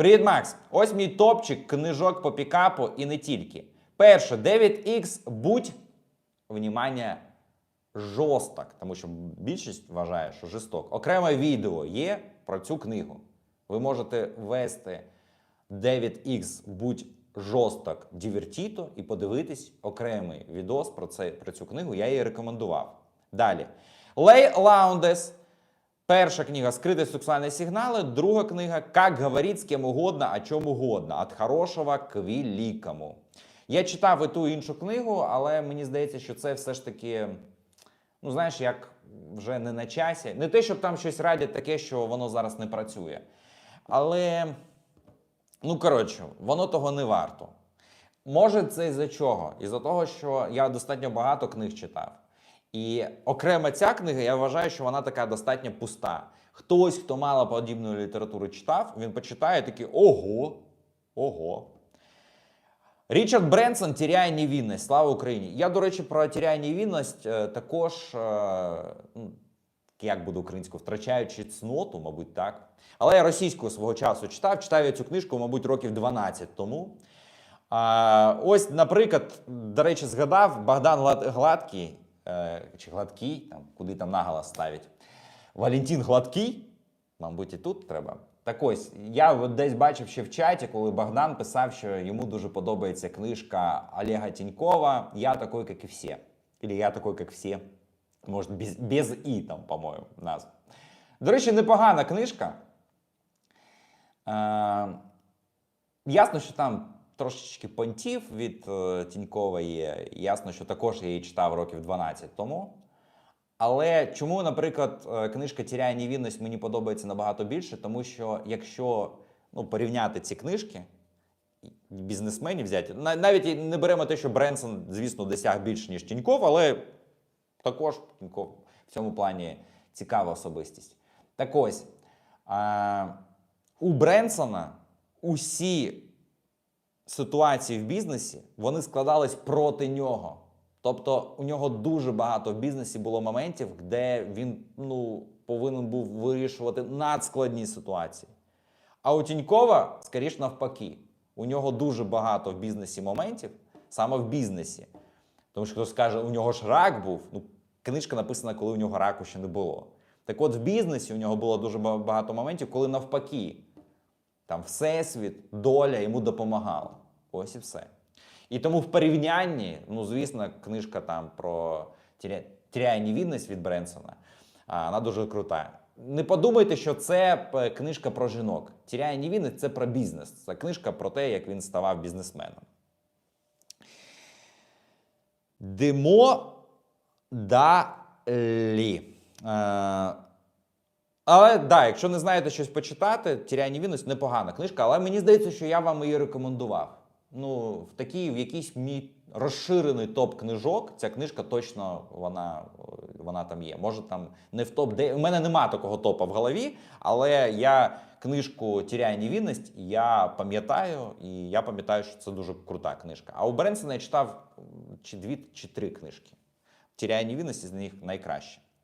Привіт, Макс! Ось мій топчик книжок по пікапу і не тільки. Перше, 9X, будь, внимання, жорсток, тому що більшість вважає, що жорсток. Окреме відео є про цю книгу. Ви можете ввести 9X, будь жорсток Дівертіто і подивитись окремий відос про, це, про цю книгу. Я її рекомендував. Далі. Лей Лаундес. Перша книга «Скрытые сексуальные сигналы», друга книга «Как говорить с кем угодно, о чем угодно. От хорошого к великому». Я читав і ту і іншу книгу, але мені здається, що це все ж таки, ну знаєш, як вже не на часі. Не те, щоб там щось радять таке, що воно зараз не працює. Але, ну коротше, воно того не варто. Може, це із-за чого? Із-за того, що я достатньо багато книг читав. І окремо ця книга, я вважаю, що вона така достатньо пуста. Хтось, хто мало подібної літератури читав, він почитає такий ого, ого. Річард Бренсон «Тіряє невінність. Слава Україні. Я, до речі, про «Тіряє невінність» е, також, е, ну, як буде українською, втрачаючи цноту, мабуть, так. Але я російською свого часу читав. Читав я цю книжку, мабуть, років 12 тому. Ось, наприклад, до речі, згадав Богдан Гладкий, чи Гладкий, там, куди там наголос ставить. Валентин Гладкий, мабуть, і тут треба. Так ось, я десь бачив ще в чаті, коли Богдан писав, що йому дуже подобається книжка Олега Тінькова «Я такой, як і всі. Или «Я такой, як всі». Може, без, без «і» там, по-моєму, назва. До речі, непогана книжка. Е, Ясно, що там трошечки понтів від е, Тінькова є. Ясно, що також я її читав років 12 тому. Але чому, наприклад, е, книжка Тіряє невінність мені подобається набагато більше? Тому що якщо ну, порівняти ці книжки, бізнесменів взяти, на- навіть не беремо те, що Бренсон, звісно, досяг більше, ніж Тіньков, але також Тіньков в цьому плані цікава особистість. Так ось, а, у Бренсона усі ситуації в бізнесі вони складались проти нього. Тобто у нього дуже багато в бізнесі було моментів, де він ну, повинен був вирішувати надскладні ситуації. А у Тінькова, скоріш навпаки, у нього дуже багато в бізнесі моментів, саме в бізнесі. Тому що хтось скаже, у нього ж рак був. Ну, книжка написана, коли у нього раку ще не було. Так от в бізнесі у нього було дуже багато моментів, коли навпаки, там всесвіт, доля йому допомагала. Ось і все. І тому в порівнянні, ну, звісно, книжка там про «Тіря- «Тіряє невінність» від Бренсона, а, вона дуже крута. Не подумайте, що це е, книжка про жінок. «Тіряє невінність» – це про бізнес. Це книжка про те, як він ставав бізнесменом. Димо далі. Е, але да, якщо не знаєте щось почитати, «Тіряє невінність» – непогана книжка, але мені здається, що я вам її рекомендував. Ну, в такий, в якийсь мій розширений топ книжок, ця книжка точно вона, вона там є. Може там не в топ, де у мене нема такого топа в голові, але я книжку «Тіряє невінність» я пам'ятаю, і я пам'ятаю, що це дуже крута книжка. А у Беренсона я читав чи дві, чи три книжки. «Тіряє невінність» з них найкраще.